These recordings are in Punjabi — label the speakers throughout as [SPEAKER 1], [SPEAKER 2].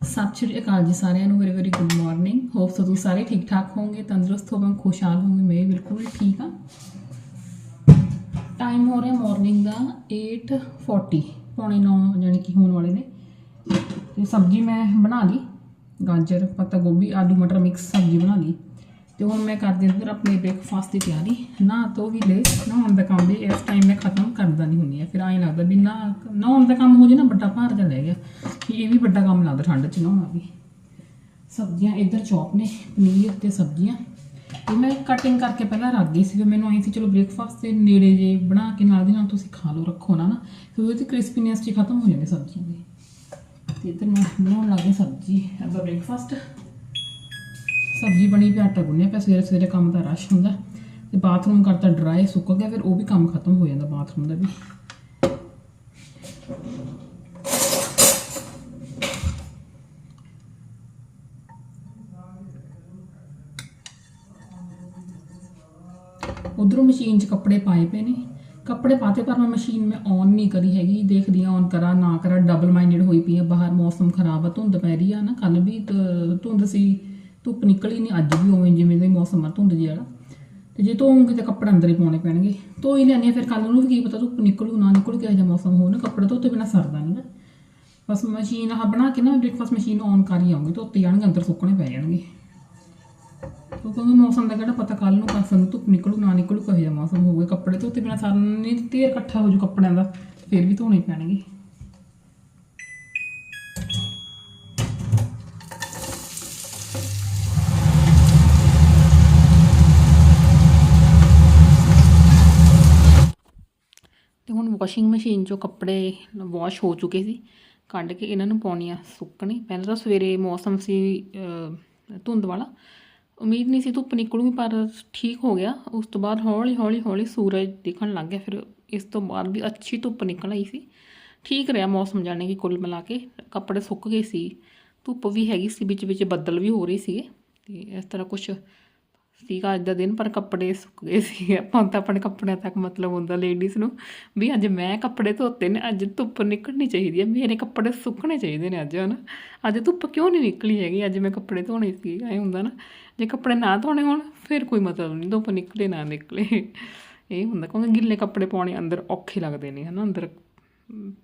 [SPEAKER 1] ਸਤਿ ਸ਼੍ਰੀ ਅਕਾਲ ਜੀ ਸਾਰਿਆਂ ਨੂੰ very very good morning hope so ਤੁਸੀਂ ਸਾਰੇ ਠੀਕ ਠਾਕ ਹੋਵੋਗੇ, ਤੰਦਰੁਸਤ ਹੋਵੋਗੇ, ਖੁਸ਼ਹਾਲ ਹੋਵੋਗੇ, ਮੈਂ ਬਿਲਕੁਲ ਠੀਕ ਹਾਂ। ਟਾਈਮ ਹੋ ਰਿਹਾ ਮਾਰਨਿੰਗ ਦਾ 8:40 ਪੌਣੇ 9 ਜਾਨੀ ਕਿ ਹੋਣ ਵਾਲੇ ਨੇ। ਤੇ ਸਬਜ਼ੀ ਮੈਂ ਬਣਾ ਲਈ, ਗਾਜਰ, ਪੱਤਾ ਗੋਭੀ, ਆਲੂ ਮਟਰ ਮਿਕਸ ਸਬਜ਼ੀ ਬਣਾ ਲਈ। ਤੇ ਹੁਣ ਮੈਂ ਕਰਦੀ ਹਾਂ ਫਿਰ ਆਪਣੇ ਬ੍ਰੇਕਫਾਸਟ ਦੀ ਤਿਆਰੀ। ਨਾ ਤੋਂ ਵੀ ਲੈ ਨਹਾਉਣ ਦਾ ਕੰਮ ਵੀ, ਇਸ ਟਾਈਮ ਮੈਂ ਖਤਮ ਕਰਦਾ ਨਹੀਂ ਹੁੰਦੀ ਆ ਫਿਰ ਐਂ ਲੱਗਦਾ ਵੀ ਨਾ ਨਹਾਉਣ ਦਾ ਕੰਮ ਹੋ ਜੇ ਨਾ, ਵੱਡਾ ਭਾਰ ਜਿਹਾ ਲੈ ਗਿਆ। ਕਿ ਇਹ ਵੀ ਵੱਡਾ ਕੰਮ ਲੱਗਦਾ, ਠੰਡ 'ਚ ਨਹਾਉਣਾ ਵੀ। ਸਬਜ਼ੀਆਂ ਇੱਧਰ ਚੌਪ ਨੇ, ਪਨੀਰ ਤੇ ਸਬਜ਼ੀਆਂ। ਇਹ ਮੈਂ ਕਟਿੰਗ ਕਰਕੇ ਪਹਿਲਾਂ ਰੱਖ ਗਈ ਸੀ, ਫਿਰ ਮੈਨੂੰ ਆਈ ਸੀ, ਚਲੋ ਬ੍ਰੇਕਫਾਸਟ ਦੇ ਨੇੜੇ ਜੇ ਬਣਾ ਕੇ ਨਾਲ ਦੀ ਨਾਲ ਤੁਸੀਂ ਖਾ ਲਓ, ਰੱਖੋ ਨਾ ਨਾ। ਫਿਰ ਉਹਦੀ ਕ੍ਰਿਸਪੀਨੈਸ ਜੀ ਖਤਮ ਹੋ ਜਾਂਦੀ ਸਬਜ਼ੀਆਂ ਦੀ। ਤੇ ਇੱਧਰ ਮੈਂ ਬਣਾਉਣ ਲੱਗੀ ਸਬਜ਼ੀ। ਅੱਬਾ ਬ੍ਰੇਕਫਾਸਟ ਸਬਜ਼ੀ ਬਣੀ ਵੀ ਆਟਾ ਗੁੰਨਿਆ ਪਿਆ, ਸਵੇਰੇ ਸਵੇਰੇ ਕੰਮ ਦਾ ਰਸ਼ ਹੁੰਦਾ ਤੇ ਬਾਥਰੂਮ ਕਰਤਾ ਡਰਾਈ ਸੁੱਕ ਗਿਆ, ਫਿਰ ਉਹ ਵੀ ਕੰਮ ਖਤਮ ਹੋ ਜਾਂਦਾ ਬਾਥਰੂਮ ਦਾ ਵੀ। ਉਧਰੋਂ ਮਸ਼ੀਨ 'ਚ ਕੱਪੜੇ ਪਾਏ ਪਏ ਨੇ। ਕੱਪੜੇ ਪਾਤੇ ਪਰ ਮੈਂ ਮਸ਼ੀਨ ਮੈਂ ਔਨ ਨਹੀਂ ਕਰੀ ਹੈਗੀ, ਦੇਖਦੀ ਆ ਔਨ ਕਰਾਂ, ਨਾ ਕਰਾਂ ਡਬਲ ਮਾਈਂਡਡ ਹੋਈ ਪਈ ਆ ਬਾਹਰ ਮੌਸਮ ਖਰਾਬ ਆ, ਧੁੰਦ ਪੈ ਰਹੀ ਆ ਨਾ ਕੱਲ ਵੀ ਧੁੰਦ ਸੀ। ਧੁੱਪ ਨਿਕਲੀ ਨਹੀਂ, ਅੱਜ ਵੀ ਉਵੇਂ ਜਿਵੇਂ ਦਾ ਹੀ ਮੌਸਮ ਆ, ਧੁੰਦ ਜਿਹਾ ਤੇ ਜੇ ਧੋਉਂਗੇ ਤਾਂ ਕੱਪੜੇ ਅੰਦਰ ਹੀ ਪਾਉਣੇ ਪੈਣਗੇ। ਧੋ ਹੀ ਲੈਣੇ ਫਿਰ ਕੱਲ ਨੂੰ ਵੀ ਕੀ ਪਤਾ ਧੁੱਪ ਨਿਕਲੂ, ਨਾ ਨਿਕਲੂ, ਕਿਹੋ ਜਿਹਾ ਮੌਸਮ ਹੋਊ ਨਾ, ਕੱਪੜੇ ਧੋਤੇ ਬਿਨਾ ਸਰਦਾ ਨਹੀਂ ਬਸ ਮਸ਼ੀਨ ਆਹ ਬਣਾ ਕੇ ਨਾ, ਬ੍ਰੇਕਫਾਸਟ ਮਸ਼ੀਨ ਔਨ ਕਰ ਹੀ ਆਉਂਗੀ ਧੋਤੇ ਜਾਣਗੇ, ਅੰਦਰ ਸੁੱਕਣੇ ਪੈ ਜਾਣਗੇ। ਕਿਉਂਕਿ ਮੌਸਮ ਦਾ ਕਿਹੜਾ ਪਤਾ ਕੱਲ ਨੂੰ ਪਾਸਾ ਨੂੰ ਧੁੱਪ ਨਿਕਲੂ, ਨਾ ਨਿਕਲੂ, ਕਿਹੋ ਜਿਹਾ ਮੌਸਮ ਹੋਊਗਾ। ਕੱਪੜੇ ਧੋਤੇ ਬਿਨਾ ਸਾਰਾ ਨਹੀਂ ਤੇਰ ਇਕੱਠਾ ਹੋ ਜੂ ਕੱਪੜਿਆਂ ਦਾ, ਫਿਰ ਵੀ ਧੋਣੇ ਪੈਣਗੇ। ਵਾਸ਼ਿੰਗ ਮਸ਼ੀਨ 'ਚੋਂ ਕੱਪੜੇ ਵਾਸ਼ ਹੋ ਚੁੱਕੇ ਸੀ। ਕੱਢ ਕੇ ਇਹਨਾਂ ਨੂੰ ਪਾਉਣੀ ਆ ਸੁੱਕਣੇ। ਪਹਿਲਾਂ ਤਾਂ ਸਵੇਰੇ ਮੌਸਮ ਸੀ ਧੁੰਦ ਵਾਲਾ। ਉਮੀਦ ਨਹੀਂ ਸੀ ਧੁੱਪ ਨਿਕਲੂਗੀ, ਪਰ ਠੀਕ ਹੋ ਗਿਆ। ਉਸ ਤੋਂ ਬਾਅਦ ਹੌਲੀ ਹੌਲੀ ਹੌਲੀ ਸੂਰਜ ਦਿਖਣ ਲੱਗ ਗਿਆ। ਫਿਰ ਇਸ ਤੋਂ ਬਾਅਦ ਵੀ ਅੱਛੀ ਧੁੱਪ ਨਿਕਲ ਆਈ ਸੀ। ਠੀਕ ਰਿਹਾ ਮੌਸਮ ਜਾਣੇ ਕਿ ਕੁੱਲ ਮਿਲਾ ਕੇ। ਕੱਪੜੇ ਸੁੱਕ ਗਏ ਸੀ। ਧੁੱਪ ਵੀ ਹੈਗੀ ਸੀ, ਵਿੱਚ ਵਿੱਚ ਬੱਦਲ ਵੀ ਹੋ ਰਹੇ ਸੀਗੇ। ਤੇ ਇਸ ਤਰ੍ਹਾਂ ਕੁਝ ਸੀਗਾ ਅੱਜ ਦਾ ਦਿਨ, ਪਰ ਕੱਪੜੇ ਸੁੱਕ ਗਏ ਸੀ। ਆਪਾਂ ਤਾਂ ਆਪਣੇ ਕੱਪੜਿਆਂ ਤੱਕ ਮਤਲਬ ਹੁੰਦਾ ਲੇਡੀਜ਼ ਨੂੰ ਵੀ ਅੱਜ ਮੈਂ ਕੱਪੜੇ ਧੋਤੇ ਨੇ, ਅੱਜ ਧੁੱਪ ਨਿਕਲਣੀ ਚਾਹੀਦੀ ਹੈ। ਮੇਰੇ ਕੱਪੜੇ ਸੁੱਕਣੇ ਚਾਹੀਦੇ ਨੇ ਅੱਜ, ਹਨਾ? ਅੱਜ ਧੁੱਪ ਕਿਉਂ ਨਹੀਂ ਨਿਕਲੀ ਹੈਗੀ? ਅੱਜ ਮੈਂ ਕੱਪੜੇ ਧੋਣੇ ਸੀ, ਐ ਹੁੰਦਾ ਨਾ। ਜੇ ਕੱਪੜੇ ਨਾ ਧੋਣੇ ਹੋਣ, ਫਿਰ ਕੋਈ ਮਤਲਬ ਨਹੀਂ, ਧੁੱਪ ਨਿਕਲੇ ਨਾ ਨਿਕਲੇ। ਇਹ ਹੁੰਦਾ, ਕਿਉਂਕਿ ਗਿੱਲੇ ਕੱਪੜੇ ਪਾਉਣੇ ਅੰਦਰ ਔਖੇ ਲੱਗਦੇ ਨੇ, ਹਨਾ? ਅੰਦਰ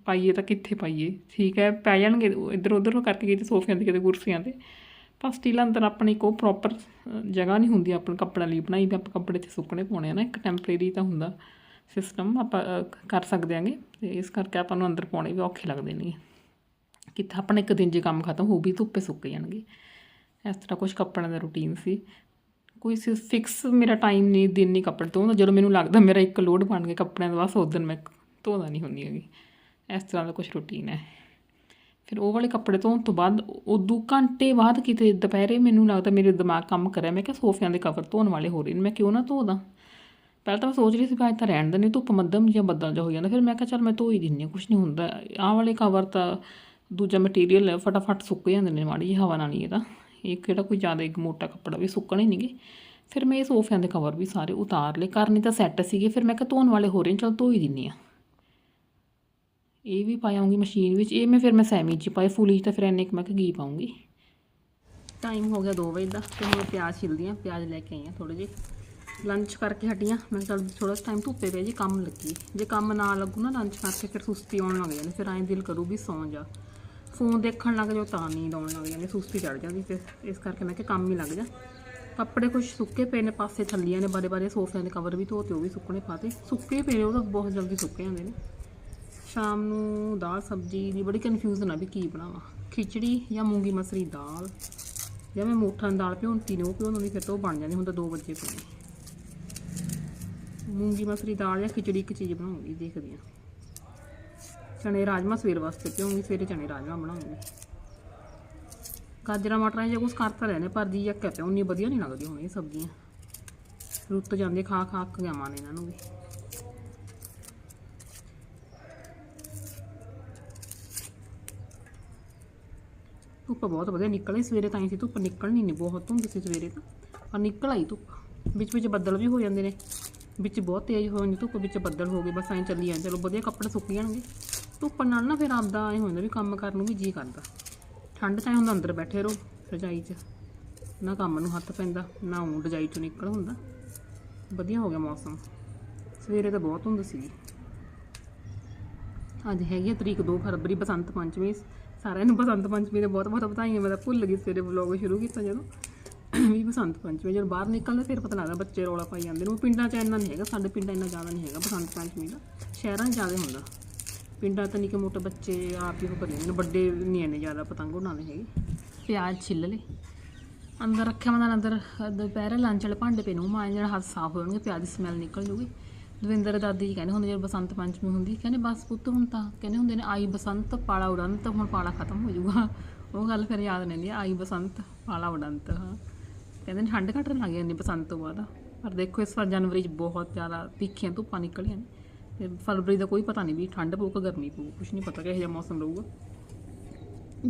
[SPEAKER 1] ਪਾਈਏ ਤਾਂ ਕਿੱਥੇ ਪਾਈਏ? ਠੀਕ ਹੈ, ਪੈ ਜਾਣਗੇ ਇੱਧਰ ਉੱਧਰ ਕਰਕੇ ਕਿਤੇ ਸੋਫਿਆਂ ਤੇ ਕਿਤੇ ਕੁਰਸੀਆਂ ਤੇ। ਪਰ ਸਟੀਲ ਅੰਦਰ ਆਪਣੀ ਕੋ ਪ੍ਰੋਪਰ ਜਗ੍ਹਾ ਨਹੀਂ ਹੁੰਦੀ ਆਪਣੇ ਕੱਪੜਿਆਂ ਲਈ ਬਣਾਈ ਵੀ ਆਪਾਂ ਕੱਪੜੇ 'ਚ ਸੁੱਕਣੇ ਪਾਉਣੇ ਆ ਨਾ, ਇੱਕ ਟੈਂਪਰੇਰੀ ਤਾਂ ਹੁੰਦਾ ਸਿਸਟਮ ਆਪਾਂ ਕਰ ਸਕਦੇ ਆਂਗੇ ਤੇ ਇਸ ਕਰਕੇ ਆਪਾਂ ਨੂੰ ਅੰਦਰ ਪਾਉਣੇ ਵੀ ਔਖੇ ਲੱਗਦੇ ਨੇ। ਕਿੱਥੇ ਆਪਣਾ ਇੱਕ ਦਿਨ ਜੇ ਕੰਮ ਖਤਮ ਹੋ ਵੀ ਧੁੱਪੇ ਸੁੱਕ ਜਾਣਗੇ। ਇਸ ਤਰ੍ਹਾਂ ਕੁਝ ਕੱਪੜਿਆਂ ਦਾ ਰੂਟੀਨ ਸੀ। ਕੋਈ ਫਿਕਸ ਮੇਰਾ ਟਾਈਮ ਨਹੀਂ, ਦਿਨ ਨਹੀਂ ਕੱਪੜੇ ਧੋਣ ਦਾ ਜਦੋਂ ਮੈਨੂੰ ਲੱਗਦਾ ਮੇਰਾ ਇੱਕ ਲੋਡ ਬਣ ਗਿਆ ਕੱਪੜਿਆਂ ਦਾ ਬਸ ਉਸ ਦਿਨ ਮੈਂ ਧੋਦਾ ਨਹੀਂ ਹੁੰਦੀ ਹੈਗੀ। ਇਸ ਤਰ੍ਹਾਂ ਦਾ ਕੁਝ ਰੂਟੀਨ ਹੈ। ਫਿਰ ਉਹ ਵਾਲੇ ਕੱਪੜੇ ਧੋਣ ਤੋਂ ਬਾਅਦ ਉਦੋਂ ਘੰਟੇ ਬਾਅਦ ਕਿਤੇ ਦੁਪਹਿਰੇ ਮੈਨੂੰ ਲੱਗਦਾ ਮੇਰੇ ਦਿਮਾਗ ਕੰਮ ਕਰਿਆ। ਮੈਂ ਕਿਹਾ ਸੋਫਿਆਂ ਦੇ ਕਵਰ ਧੋਣ ਵਾਲੇ ਹੋ ਰਹੇ ਨੇ। ਮੈਂ ਕਿਉਂ ਨਾ ਧੋਦਾ ਪਹਿਲਾਂ ਤਾਂ ਮੈਂ ਸੋਚ ਰਹੀ ਸੀ ਵੀ ਅੱਜ ਤਾਂ ਰਹਿਣ ਦਿੰਦੇ ਧੁੱਪ ਮੱਧਮ ਜਾਂ ਬੱਦਲ ਜਿਹਾ ਹੋ ਜਾਂਦਾ। ਫਿਰ ਮੈਂ ਕਿਹਾ ਚੱਲ ਮੈਂ ਧੋ ਹੀ ਦਿੰਦੀ ਹਾਂ ਕੁਝ ਨਹੀਂ ਹੁੰਦਾ। ਆਹ ਵਾਲੇ ਕਵਰ ਤਾਂ ਦੂਜਾ ਮਟੀਰੀਅਲ ਹੈ ਫਟਾਫਟ ਸੁੱਕ ਜਾਂਦੇ ਨੇ ਮਾੜੀ ਜਿਹੀ ਹਵਾ ਨਾਲ ਹੀ ਇਹਦਾ। ਇਹ ਕਿਹੜਾ ਕੋਈ ਜ਼ਿਆਦਾ ਇੱਕ ਮੋਟਾ ਕੱਪੜਾ ਵੀ ਸੁੱਕਣੇ ਨਹੀਂਗੇ ਫਿਰ ਮੈਂ ਇਹ ਸੋਫਿਆਂ ਦੇ ਕਵਰ ਵੀ ਸਾਰੇ ਉਤਾਰ ਲਏ। ਕਰਨੀ ਤਾਂ ਸੈੱਟ ਸੀਗੇ। ਫਿਰ ਮੈਂ ਕਿਹਾ ਧੋਣ ਵਾਲੇ ਹੋ ਰਹੇ ਨੇ, ਚੱਲ ਧੋ ਹੀ ਦਿੰਨੀ ਆ ਇਹ ਵੀ ਪਾਇਆਉਂਗੀ ਮਸ਼ੀਨ ਵਿੱਚ, ਇਹ ਮੈਂ ਫਿਰ ਮੈਂ ਸੈਮੀ ਚ ਪਾਏ 'ਚ ਤਾਂ ਫਿਰ ਇੰਨੇ ਕੁ ਮੈਂ ਕਿ ਘੀ ਪਾਉਂਗੀ ਟਾਈਮ ਹੋ ਗਿਆ 2 ਵਜੇ ਦਾ, ਤੇ ਹੁਣ ਪਿਆਜ਼ ਛਿਲਦੀ ਆ, ਪਿਆਜ਼ ਲੈ ਕੇ ਆਈ ਆ ਥੋੜੇ ਜਿਹੇ। ਲੰਚ ਕਰਕੇ ਹਟੀਆਂ, ਮੈਂ ਕਿਹਾ ਚੱਲ ਥੋੜਾ ਟਾਈਮ ਧੁੱਪੇ ਪਏ, ਜੀ ਕੰਮ ਲੱਗੀ। ਜੇ ਕੰਮ ਨਾ ਲੱਗੂ ਨਾ ਲੰਚ ਕਰਕੇ, ਫਿਰ ਸੁਸਤੀ ਆਉਣ ਲੱਗ ਜਾਂਦੀ, ਫਿਰ ਐਂ ਦਿਲ ਕਰੂ ਵੀ ਸੌਂ ਜਾ। ਫੋਨ ਦੇਖਣ ਲੱਗ ਜਾਓ ਤਾਂ ਨੀਂਦ ਆਉਣ ਲੱਗ ਜਾਂਦੀ, ਸੁਸਤੀ ਚੜ ਜਾਂਦੀ, ਫਿਰ ਇਸ ਕਰਕੇ ਮੈਂ ਕਿਹਾ ਕੰਮ ਹੀ ਲੱਗ ਜਾ। ਕੱਪੜੇ ਕੁਝ ਸੁੱਕੇ ਪਏ ਨੇ, ਪਾਸੇ ਥੱਲੀਆਂ ਨੇ ਬਾਰੇ ਬਾਰੇ ਸੋਫਿਆਂ ਦੇ ਕਵਰ ਵੀ ਧੋਤੇ ਉਹ ਵੀ ਸੁੱਕਣੇ ਪਾਤੇ। ਸੁੱਕੇ ਪਏ ਨੇ, ਉਹ ਤਾਂ ਬਹੁਤ ਜਲਦੀ ਸੁੱਕ ਜਾਂਦੇ ਨੇ। ਸ਼ਾਮ ਨੂੰ ਦਾਲ, ਸਬਜ਼ੀ ਦੀ ਬੜੀ ਕਨਫਿਊਜ਼ਨ ਆ ਵੀ ਕੀ ਬਣਾਵਾਂ। ਖਿਚੜੀ ਜਾਂ ਮੂੰਗੀ ਮਸਰੀ ਦਾਲ। ਜਾਂ ਮੈਂ ਮੋਠਾਂ ਦੀ ਦਾਲ ਭਿਉਂਤੀ ਨੇ, ਉਹ ਭਿਉਂਦੀ ਫਿਰ ਤਾਂ ਉਹ ਬਣ ਜਾਂਦੀ, ਹੁਣ ਤਾਂ 2 ਵਜੇ ਪਏ ਮੂੰਗੀ ਮਸਰੀ ਦਾਲ ਜਾਂ ਖਿਚੜੀ ਇੱਕ ਚੀਜ਼ ਬਣਾਉਂਗੀ, ਦੇਖਦੀ ਆ ਚਣੇ ਰਾਜਮਾ ਸਵੇਰ ਵਾਸਤੇ ਭਿਉਂਗੀ, ਸਵੇਰੇ ਚਣੇ ਰਾਜਮਾ ਬਣਾਉਂਗੀ। ਗਾਜਰਾਂ, ਮਟਰਾਂ ਜਾਂ ਕੁਝ ਕਰਤਾ ਲੈਣੇ ਪਰ ਜੀ ਇੱਕ ਹੈ ਉਨੀ ਵਧੀਆ ਨਹੀਂ ਲੱਗਦੀ ਹੁਣ ਇਹ ਸਬਜ਼ੀਆਂ। ਰੁੱਤ ਜਾਂਦੇ ਖਾ ਖਾ ਅੱਕ ਗਿਆ ਮਨ ਇਹਨਾਂ ਨੂੰ ਵੀ। ਧੁੱਪ ਬਹੁਤ ਵਧੀਆ ਨਿਕਲੀ ਸਵੇਰੇ ਤਾਂ ਹੀ ਸੀ, ਧੁੱਪ ਨਿਕਲਣੀ ਨਹੀਂ ਬਹੁਤ ਧੁੰਦ ਸੀ ਸਵੇਰੇ ਤਾਂ। ਪਰ ਨਿਕਲ ਆਈ ਧੁੱਪ। ਵਿੱਚ ਵਿੱਚ ਬੱਦਲ ਵੀ ਹੋ ਜਾਂਦੇ ਨੇ। ਵਿੱਚ ਬਹੁਤ ਤੇਜ਼ ਹੋ ਜਾਂਦੀ ਧੁੱਪ, ਵਿੱਚ ਬੱਦਲ ਹੋ ਗਏ, ਬਸ ਐਂ ਚੱਲੀ ਜਾਂਦੇ। ਚਲੋ ਵਧੀਆ ਕੱਪੜੇ ਸੁੱਕ ਜਾਣਗੇ। ਧੁੱਪ ਨਾਲ ਨਾ ਫਿਰ ਆਪਦਾ ਐਂ ਹੋ ਜਾਂਦਾ ਵੀ ਕੰਮ ਕਰਨ ਨੂੰ ਵੀ ਜੀ ਕਰਦਾ। ਠੰਡ ਚਾਹੇ ਹੁੰਦਾ, ਅੰਦਰ ਬੈਠੇ ਰਹੋ, ਰਜਾਈ 'ਚ। ਨਾ ਕੰਮ ਨੂੰ ਹੱਥ ਪੈਂਦਾ, ਨਾ ਉਹ ਰਜਾਈ 'ਚੋਂ ਨਿਕਲ ਹੁੰਦਾ। ਵਧੀਆ ਹੋ ਗਿਆ ਮੌਸਮ। ਸਵੇਰੇ ਤਾਂ ਬਹੁਤ ਧੁੰਦ ਸੀਗੀ। ਅੱਜ ਹੈਗੀ ਆ ਤਰੀਕ 2 ਫਰਵਰੀ, ਬਸੰਤ ਪੰਚਮੀ। ਸਾਰਿਆਂ ਨੂੰ ਬਸੰਤ ਪੰਚਮੀ ਦੇ ਬਹੁਤ ਬਹੁਤ ਵਧਾਈਆਂ। ਮੈਂ ਤਾਂ ਭੁੱਲ ਗਈ ਸਵੇਰੇ ਵਲੌਗ ਸ਼ੁਰੂ ਕੀਤਾ ਜਦੋਂ। ਵੀ ਬਸੰਤ ਪੰਚਮੀ ਜਦੋਂ ਬਾਹਰ ਨਿਕਲਦੇ ਫਿਰ ਪਤਾ ਲੱਗਦਾ ਬੱਚੇ ਰੌਲਾ ਪਾਈ ਜਾਂਦੇ ਨੇ। ਉਹ ਪਿੰਡਾਂ 'ਚ ਇੰਨਾ ਨਹੀਂ ਹੈਗਾ, ਸਾਡੇ ਪਿੰਡਾਂ ਇੰਨਾ ਜ਼ਿਆਦਾ ਨਹੀਂ ਹੈਗਾ ਬਸੰਤ ਪੰਚਮੀ ਦਾ। ਸ਼ਹਿਰਾਂ 'ਚ ਜ਼ਿਆਦਾ ਹੁੰਦਾ। ਪਿੰਡਾਂ ਤਾਂ ਨਿੱਕੇ ਮੋਟੇ ਬੱਚੇ ਆਪ ਹੀ ਉਹ ਕਰੀ ਜਾਂਦੇ ਨੇ, ਵੱਡੇ ਨਹੀਂ ਇੰਨੇ ਜ਼ਿਆਦਾ ਪਤੰਗ ਉਡਾਉਂਦੇ ਹੈਗੇ। ਪਿਆਜ਼ ਛਿੱਲ ਲਏ। ਅੰਦਰ ਰੱਖਿਆ ਮੈਂ ਅੰਦਰ, ਦੁਪਹਿਰੇ ਲੰਚ ਵਾਲੇ ਭਾਂਡੇ ਪਏ ਨੂੰ। ਮਾਂ ਜਿਹੜਾ ਹੱਥ ਸਾਫ਼ ਹੋ ਜਾਣਗੇ, ਪਿਆਜ਼ ਦੀ ਸਮੈਲ ਨਿਕਲ ਜੂਗੀ। ਦਵਿੰਦਰ ਦਾਦੀ ਜੀ ਕਹਿੰਦੇ ਹੁੰਦੇ ਜਦੋਂ ਬਸੰਤ ਪੰਚਮੀ ਹੁੰਦੀ ਕਹਿੰਦੇ ਬਸ ਪੁੱਤ ਹੁਣ ਤਾਂ, ਕਹਿੰਦੇ ਹੁੰਦੇ ਨੇ ਆਈ ਬਸੰਤ, ਪਾਲਾ ਉਡੰਤ, ਹੁਣ ਪਾਲਾ ਖਤਮ ਹੋ ਜਾਊਗਾ। ਉਹ ਗੱਲ ਫਿਰ ਯਾਦ ਰਹਿੰਦੀ ਆ ਆਈ ਬਸੰਤ, ਪਾਲਾ ਉਡੰਤ, ਹਾਂ। ਕਹਿੰਦੇ ਨੇ ਠੰਡ ਘਟਣ ਲੱਗ ਜਾਂਦੀ ਬਸੰਤ ਤੋਂ ਬਾਅਦ। ਪਰ ਦੇਖੋ ਇਸ ਵਾਰ ਜਨਵਰੀ 'ਚ ਬਹੁਤ ਜ਼ਿਆਦਾ ਤਿੱਖੀਆਂ ਧੁੱਪਾਂ ਨਿਕਲੀਆਂ ਨੇ। ਤੇ ਫਰਵਰੀ ਦਾ ਕੋਈ ਪਤਾ ਨਹੀਂ ਵੀ ਠੰਡ ਪਊ ਕਿ ਗਰਮੀ ਪਊ ਕੁਝ ਨਹੀਂ ਪਤਾ ਕਿਹੋ ਜਿਹਾ ਮੌਸਮ ਰਹੂਗਾ।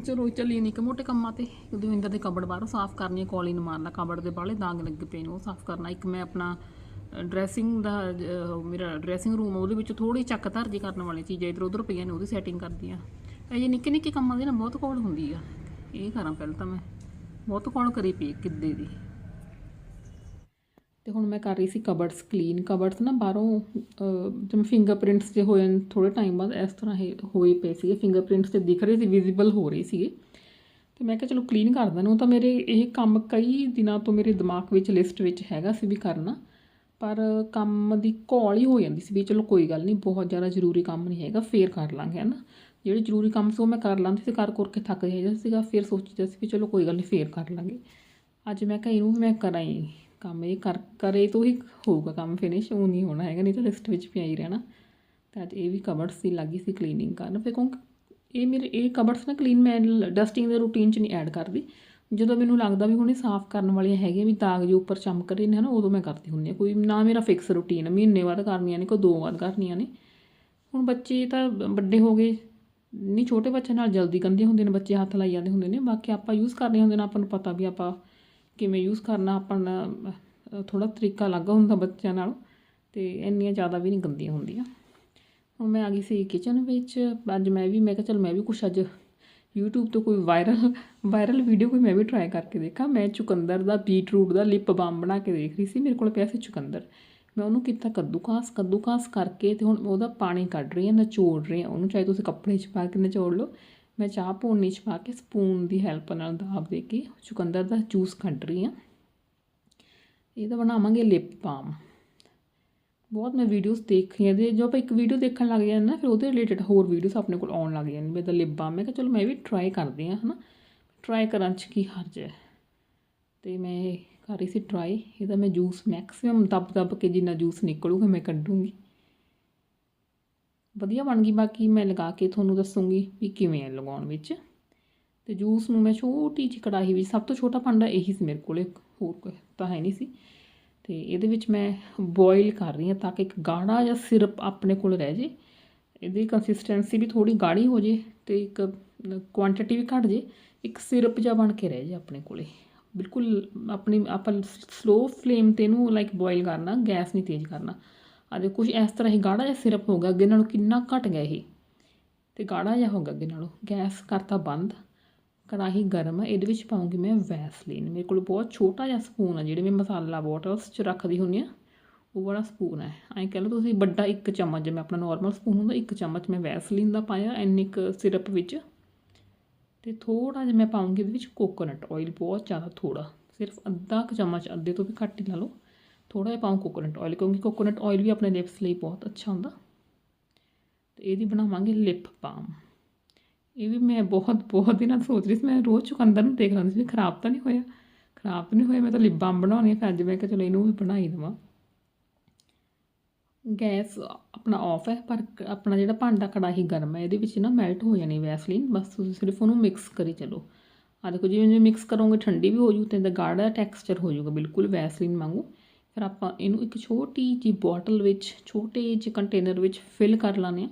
[SPEAKER 1] ਚਲੋ ਚੱਲੀਏ ਨਿੱਕੇ ਮੋਟੇ ਕੰਮਾਂ ਤੇ। ਦਵਿੰਦਰ ਦੇ ਕਬੜ ਬਾਹਰੋਂ ਸਾਫ਼ ਕਰਨੀ ਹੈ ਕੌਲੀ ਨੂੰ ਮਾਰਨਾ ਕਬੜ ਦੇ ਬਾਹਲੇ ਦਾਗ ਲੱਗੇ ਪਏ ਨੇ, ਉਹ ਸਾਫ਼ ਕਰਨਾ। ਇੱਕ ਮੈਂ ਆਪਣਾ ਡਰੈਸਿੰਗ ਦਾ ਮੇਰਾ ਡਰੈਸਿੰਗ ਰੂਮ ਉਹਦੇ ਵਿੱਚ ਥੋੜੀ ਚੱਕ ਧਰਜੀ ਕਰਨ ਵਾਲੀ ਚੀਜ਼ਾਂ ਇਧਰ ਉਧਰ ਪਈਆਂ ਨੇ ਉਹਦੀ ਸੈਟਿੰਗ ਕਰਦੀ ਆ। ਇਹ ਜੇ ਨਿੱਕੇ ਨਿੱਕੇ ਕੰਮਾਂ ਦੀ ਨਾ ਬਹੁਤ ਕੋਲ ਹੁੰਦੀ ਆ। ਇਹ ਕਰਾਂ ਪਹਿਲਾਂ ਤਾਂ ਮੈਂ। ਬਹੁਤ ਕੋਲ ਕਰੀ ਪਈ ਕਿੱਦੇ ਦੀ। ਤੇ ਹੁਣ ਮੈਂ ਕਰ ਰਹੀ ਸੀ ਕਬਰਡਸ ਕਲੀਨ ਕਬਰਡਸ ਨਾ ਬਾਹਰੋਂ ਅਹ, ਜਿਵੇਂ ਫਿੰਗਰਪ੍ਰਿੰਟਸ ਜੇ ਹੋਏ ਨੇ ਥੋੜੇ ਟਾਈਮ ਬਾਅਦ ਇਸ ਤਰ੍ਹਾਂ ਇਹ ਹੋਏ ਪਏ ਸੀਗੇ। ਫਿੰਗਰਪ੍ਰਿੰਟਸ ਤੇ ਦਿਖ ਰਹੇ ਸੀ ਵਿਜ਼ੀਬਲ ਹੋ ਰਹੇ ਸੀਗੇ। ਤੇ ਮੈਂ ਕਿਹਾ ਚਲੋ ਕਲੀਨ ਕਰ ਦਾਂ ਨੂੰ ਤਾਂ ਮੇਰੇ ਇਹ ਕੰਮ ਕਈ ਦਿਨਾਂ ਤੋਂ ਮੇਰੇ ਦਿਮਾਗ ਵਿੱਚ ਲਿਸਟ ਵਿੱਚ ਹੈਗਾ ਸੀ ਵੀ ਕਰਨਾ। ਪਰ ਕੰਮ ਦੀ ਘੋਲ ਹੀ ਹੋ ਜਾਂਦੀ ਸੀ ਵੀ ਚਲੋ ਕੋਈ ਗੱਲ ਨਹੀਂ, ਬਹੁਤ ਜ਼ਿਆਦਾ ਜ਼ਰੂਰੀ ਕੰਮ ਨਹੀਂ ਹੈਗਾ, ਫੇਰ ਕਰ ਲਾਂਗੇ ਨਾ ਜਿਹੜੇ ਜ਼ਰੂਰੀ ਕੰਮ ਸੀ ਉਹ ਮੈਂ ਕਰ ਲਾਂਦੀ ਸੀ ਕਰ ਕਰ ਕੇ ਥੱਕ ਜਾਈਦਾ ਸੀਗਾ, ਫਿਰ ਸੋਚੀਦਾ ਸੀ ਵੀ ਚਲੋ ਕੋਈ ਗੱਲ ਨਹੀਂ, ਫੇਰ ਕਰ ਲਾਂਗੇ। ਅੱਜ ਮੈਂ ਕਿਹਾ ਇਹਨੂੰ ਮੈਂ ਕਰਾਂ ਹੀ ਕੰਮ, ਇਹ ਕਰ, ਕਰੇ ਤੋਂ ਹੀ ਹੋਊਗਾ ਕੰਮ ਫਿਨਿਸ਼ ਉਹ ਨਹੀਂ ਹੋਣਾ ਹੈਗਾ, ਨਹੀਂ ਤਾਂ ਲਿਸਟ ਵਿੱਚ ਪਿਆ ਹੀ ਰਹਿਣਾ। ਤੇ ਅੱਜ ਇਹ ਵੀ ਕਬਰਡਸ ਦੀ ਲੱਗੀ ਸੀ ਕਲੀਨਿੰਗ ਕਰਨ, ਫਿਰ ਕਿਉਂਕਿ ਇਹ ਮੇਰੇ, ਇਹ ਕਬਰਡਸ ਨਾ ਕਲੀਨ ਮੈਂ ਡਸਟਿੰਗ ਦੇ ਰੂਟੀਨ 'ਚ ਨਹੀਂ ਐਡ ਕਰਦੀ। ਜਦੋਂ ਮੈਨੂੰ ਲੱਗਦਾ ਵੀ ਹੁਣ ਇਹ ਸਾਫ਼ ਕਰਨ ਵਾਲੀਆਂ ਹੈਗੀਆਂ ਵੀ ਦਾਗ ਜੋ ਉੱਪਰ ਚਮਕ ਰਹੇ ਨੇ ਨਾ ਉਦੋਂ ਮੈਂ ਕਰਦੀ ਹੁੰਦੀ ਹਾਂ। ਕੋਈ ਨਾ ਮੇਰਾ ਫਿਕਸ ਰੂਟੀਨ ਮਹੀਨੇ ਬਾਅਦ ਕਰਨੀਆਂ ਨੇ ਕੋਈ ਦੋ ਬਾਅਦ ਕਰਨੀਆਂ ਨੇ। ਹੁਣ ਬੱਚੇ ਤਾਂ ਵੱਡੇ ਹੋ ਗਏ, ਨਹੀਂ ਛੋਟੇ ਬੱਚਿਆਂ ਨਾਲ ਜਲਦੀ ਗੰਦੇ ਹੁੰਦੇ ਨੇ, ਬੱਚੇ ਹੱਥ ਲਾਈ ਜਾਂਦੇ ਹੁੰਦੇ ਨੇ। ਬਾਕੀ ਆਪਾਂ ਯੂਜ਼ ਕਰਨੇ ਹੁੰਦੇ ਨੇ, ਆਪਾਂ ਨੂੰ ਪਤਾ ਵੀ ਆਪਾਂ ਕਿਵੇਂ ਯੂਜ਼ ਕਰਨਾ ਆਪਣਾ ਥੋੜਾ ਤਰੀਕਾ ਅਲੱਗ ਹੁੰਦਾ ਬੱਚਿਆਂ ਨਾਲ, ਤੇ ਇੰਨੀਆਂ ਜ਼ਿਆਦਾ ਵੀ ਨਹੀਂ ਗੰਦੀਆਂ ਹੁੰਦੀਆਂ। ਹੁਣ ਮੈਂ ਆ ਗਈ ਸੀ ਕਿਚਨ ਵਿੱਚ, ਅੱਜ ਮੈਂ ਵੀ, ਮੈਂ ਕਿਹਾ ਚਲ ਮੈਂ ਵੀ ਕੁਛ ਅੱਜ YouTube ਤੋਂ ਕੋਈ ਵਾਇਰਲ ਵਾਇਰਲ ਵੀਡੀਓ ਕੋਈ ਮੈਂ ਵੀ ਟਰਾਈ ਕਰਕੇ ਦੇਖਾਂ। ਮੈਂ ਚੁਕੰਦਰ ਦਾ ਬੀਟਰੂਟ ਦਾ ਲਿਪ ਬਾਮ ਬਣਾ ਕੇ ਦੇਖ ਰਹੀ ਸੀ। ਮੇਰੇ ਕੋਲ ਪਿਆ ਸੀ ਚੁਕੰਦਰ। ਮੈਂ ਉਹਨੂੰ ਕੀਤਾ ਕੱਦੂਕਾਸ ਕੱਦੂਕਾਸ ਕਰਕੇ ਤੇ ਹੁਣ ਉਹਦਾ ਪਾਣੀ ਕੱਢ ਰਹੀ ਹਾਂ, ਨਚੋੜ ਰਹੀ ਹਾਂ। ਉਹਨੂੰ ਚਾਹੇ ਤੁਸੀਂ ਕੱਪੜੇ 'ਚ ਪਾ ਕੇ ਨਚੋੜ ਲਓ। ਮੈਂ ਚਾਹ ਪੋਣੀ 'ਚ ਪਾ ਕੇ ਸਪੂਨ ਦੀ ਹੈਲਪ ਨਾਲ ਦਾਬ ਦੇ ਕੇ ਚੁਕੰਦਰ ਦਾ ਜੂਸ ਕੱਢ ਰਹੀ ਹਾਂ। ਇਹਦਾ ਬਣਾਵਾਂਗੇ ਲਿਪ ਬਾਮ ਬਹੁਤ ਮੈਂ ਵੀਡੀਓਜ਼ ਦੇਖੀਆਂ ਦੇ ਜੋ ਆਪਾਂ ਇੱਕ ਵੀਡੀਓ ਦੇਖਣ ਲੱਗ ਜਾਂਦੇ ਨਾ, ਫਿਰ ਉਹਦੇ ਰਿਲੇਟਡ ਹੋਰ ਵੀਡੀਓਜ਼ ਆਪਣੇ ਕੋਲ ਆਉਣ ਲੱਗ ਜਾਂਦੀਆਂ ਵੀ ਇਹਦਾ ਲਿਪ ਮੈਂ ਕਿਹਾ ਚਲੋ ਮੈਂ ਵੀ ਟਰਾਈ ਕਰਦੀ ਹਾਂ, ਹਨਾ। ਟਰਾਈ ਕਰਨ 'ਚ ਕੀ ਹਰਜ ਹੈ? ਤੇ ਮੈਂ ਕਰ ਰਹੀ ਸੀ ਟਰਾਈ ਇਹਦਾ ਮੈਂ ਜੂਸ ਮੈਕਸਿਮਮ ਦੱਬ ਦੱਬ ਕੇ ਜਿੰਨਾ ਜੂਸ ਨਿਕਲੂਗਾ ਮੈਂ ਕੱਢੂੰਗੀ। ਵਧੀਆ ਬਣ ਗਈ, ਬਾਕੀ ਮੈਂ ਲਗਾ ਕੇ ਤੁਹਾਨੂੰ ਦੱਸੂੰਗੀ ਵੀ ਕਿਵੇਂ ਹੈ ਲਗਾਉਣ ਵਿੱਚ। ਤੇ ਜੂਸ ਨੂੰ ਮੈਂ ਛੋਟੀ ਜਿਹੀ ਕੜਾਹੀ ਵਿੱਚ, ਸਭ ਤੋਂ ਛੋਟਾ ਭਾਂਡਾ ਇਹੀ ਸੀ ਮੇਰੇ ਕੋਲੇ, ਹੋਰ ਕੋਈ ਤਾਂ ਹੈ ਨਹੀਂ ਸੀ। ਤੇ ਇਹਦੇ ਵਿੱਚ ਮੈਂ ਬੋਇਲ ਕਰ ਰਹੀ ਹਾਂ ਤਾਂ ਕਿ ਇੱਕ ਗਾੜਾ ਜਾਂ ਸਿਰਪ ਆਪਣੇ ਕੋਲ ਰਹਿ ਜੇ। ਇਹਦੀ ਕੰਸਿਸਟੈਂਸੀ ਵੀ ਥੋੜੀ ਗਾੜੀ ਹੋ ਜੇ ਤੇ ਇੱਕ ਕੁਆਂਟੀਟੀ ਵੀ ਘਟ ਜੇ। ਇੱਕ ਸਿਰਪ ਜਿਹਾ ਬਣ ਕੇ ਰਹਿ ਜੇ ਆਪਣੇ ਕੋਲੇ। ਬਿਲਕੁਲ ਆਪਣੀ, ਆਪਾਂ ਸਲੋ ਫਲੇਮ ਤੇ ਇਹਨੂੰ ਲਾਈਕ ਬੋਇਲ ਕਰਨਾ, ਗੈਸ ਨਹੀਂ ਤੇਜ਼ ਕਰਨਾ। ਆ ਦੇਖੋ ਕੁਝ ਇਸ ਤਰ੍ਹਾਂ ਹੀ ਗਾੜਾ ਜਿਹਾ ਸਿਰਪ ਹੋ ਗਿਆ। ਅੱਗੇ ਨਾਲੋਂ ਕਿੰਨਾ ਘਟ ਗਿਆ ਇਹ। ਤੇ ਗਾੜਾ ਜਿਹਾ ਹੋ ਗਿਆ ਅੱਗੇ ਨਾਲੋਂ। ਗੈਸ ਕਰਤਾ ਬੰਦ। ਕੜਾਹੀ ਗਰਮ ਹੈ ਇਹਦੇ ਵਿੱਚ ਪਾਉਂਗੀ ਮੈਂ ਵੈਸਲੀਨ ਮੇਰੇ ਕੋਲ ਬਹੁਤ ਛੋਟਾ ਜਿਹਾ ਸਪੂਨ ਹੈ ਜਿਹੜੇ ਮੈਂ ਮਸਾਲਾ ਬੋਟਲਸ 'ਚ ਰੱਖਦੀ ਹੁੰਦੀ ਆ, ਉਹ ਵਾਲਾ ਸਪੂਨ ਹੈ ਐਂ ਕਹਿ ਲਓ ਤੁਸੀਂ ਵੱਡਾ ਇੱਕ ਚਮਚ ਜਿਵੇਂ ਆਪਣਾ ਨਾਰਮਲ ਸਪੂਨ ਹੁੰਦਾ, ਇੱਕ ਚਮਚ ਮੈਂ ਵੈਸਲੀਨ ਦਾ ਪਾਇਆ, ਇੰਨੀ ਕੁ ਸਿਰਪ ਵਿੱਚ। ਤੇ ਥੋੜਾ ਜਿਹਾ ਮੈਂ ਪਾਉਂਗੀ ਇਹਦੇ ਵਿੱਚ ਕੋਕੋਨਟ ਆਇਲ ਬਹੁਤ ਜ਼ਿਆਦਾ ਥੋੜਾ ਸਿਰਫ ਅੱਧਾ ਕੁ ਚਮਚ, ਅੱਧੇ ਤੋਂ ਵੀ ਘੱਟ ਹੀ ਲਾ ਲਓ। ਥੋੜਾ ਜਿਹਾ ਪਾਉਂ ਕੋਕੋਨਟ ਆਇਲ ਕਿਉਂਕਿ ਕੋਕੋਨਟ ਆਇਲ ਵੀ ਆਪਣੇ ਲਿਪਸ ਲਈ ਬਹੁਤ ਅੱਛਾ ਹੁੰਦਾ। ਤੇ ਇਹਦੀ ਬਣਾਵਾਂਗੇ ਲਿਪ ਬਾਮ ਇਹ ਵੀ ਮੈਂ ਬਹੁਤ ਬਹੁਤ ਦਿਨਾਂ ਤੋਂ ਸੋਚ ਰਹੀ ਸੀ, ਮੈਂ ਰੋਜ਼ ਚੁਕੰਦਰ ਨੂੰ ਦੇਖ ਲੈਂਦੀ ਸੀ ਵੀ ਖਰਾਬ ਤਾਂ ਨਹੀਂ ਹੋਇਆ। ਖਰਾਬ ਤਾਂ ਨਹੀਂ ਹੋਇਆ, ਮੈਂ ਤਾਂ ਲਿਪ ਬਾਮ ਬਣਾਉਣੀ ਹੈ ਫਿਰ ਅੱਜ ਮੈਂ ਕਿਹਾ ਚਲੋ ਇਹਨੂੰ ਵੀ ਬਣਾਈ ਦੇਵਾਂ। ਗੈਸ ਆਪਣਾ ਆਫ ਹੈ, ਪਰ ਆਪਣਾ ਜਿਹੜਾ ਭਾਂਡਾ ਕੜਾਹੀ ਗਰਮ ਹੈ, ਇਹਦੇ ਵਿੱਚ ਨਾ ਮੈਲਟ ਹੋ ਜਾਣੀ ਵੈਸਲੀਨ ਬਸ ਤੁਸੀਂ ਸਿਰਫ ਉਹਨੂੰ ਮਿਕਸ ਕਰੀ ਚਲੋ। ਆ ਦੇਖੋ, ਜਿਵੇਂ ਜਿਵੇਂ ਮਿਕਸ ਕਰੋਗੇ, ਠੰਡੀ ਵੀ ਹੋ ਜੂ ਤੇ ਇਹਦਾ ਗਾੜਾ ਟੈਕਸਚਰ ਹੋ ਜਾਊਗਾ, ਬਿਲਕੁਲ ਵੈਸਲੀਨ ਵਾਂਗੂ। ਫਿਰ ਆਪਾਂ ਇਹਨੂੰ ਇੱਕ ਛੋਟੀ ਜਿਹੀ ਬੋਟਲ ਵਿੱਚ, ਛੋਟੇ ਜਿਹੇ ਕੰਟੇਨਰ ਵਿੱਚ ਫਿਲ ਕਰ ਲਾਂਗੇ ਆ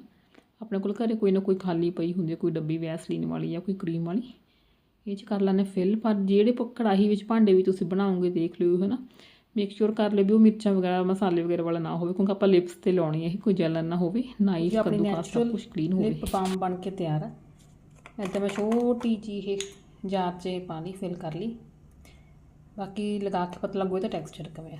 [SPEAKER 1] ਆਪਣੇ ਕੋਲ ਘਰੇ ਕੋਈ ਨਾ ਕੋਈ ਖਾਲੀ ਪਈ ਹੁੰਦੀ ਕੋਈ ਡੱਬੀ ਵੈਸਲੀਨ ਵਾਲੀ ਜਾਂ ਕੋਈ ਕਰੀਮ ਵਾਲੀ। ਇਹ ਚ ਕਰ ਲੈਣੇ ਫਿਲ ਪਰ ਜਿਹੜੇ ਕੜਾਹੀ ਵਿੱਚ ਭਾਂਡੇ ਵੀ ਤੁਸੀਂ ਬਣਾਓਗੇ ਦੇਖ ਲਿਓ ਹੈ ਨਾ ਮੇਕ ਸ਼ੋਰ ਕਰ ਲਿਓ ਵੀ ਉਹ ਮਿਰਚਾਂ ਵਗੈਰਾ ਮਸਾਲੇ ਵਗੈਰਾ ਵਾਲਾ ਨਾ ਹੋਵੇ ਕਿਉਂਕਿ ਆਪਾਂ ਲਿਪਸ ਤੇ ਲਾਉਣੀ ਹੈ ਇਹ ਕੋਈ ਜਲਨ ਨਾ ਹੋਵੇ ਨਾਈਫ ਕੱਦੂਕਾਸ ਸਭ ਕੁਝ ਕਲੀਨ ਹੋਵੇ। ਲਿਪ ਬਾਮ ਬਣ ਕੇ ਤਿਆਰ ਹੈ ਇੱਦਾਂ ਮੈਂ ਛੋਟੀ ਜੀ ਇਹ ਜਾਰ 'ਚ ਪਾ ਲਈ ਫਿਲ ਕਰ ਲਈ। ਬਾਕੀ ਲਗਾ ਕੇ ਪਤਾ ਲੱਗੂ ਇਹਦਾ ਟੈਕਸਚਰ ਕਿਵੇਂ ਆ?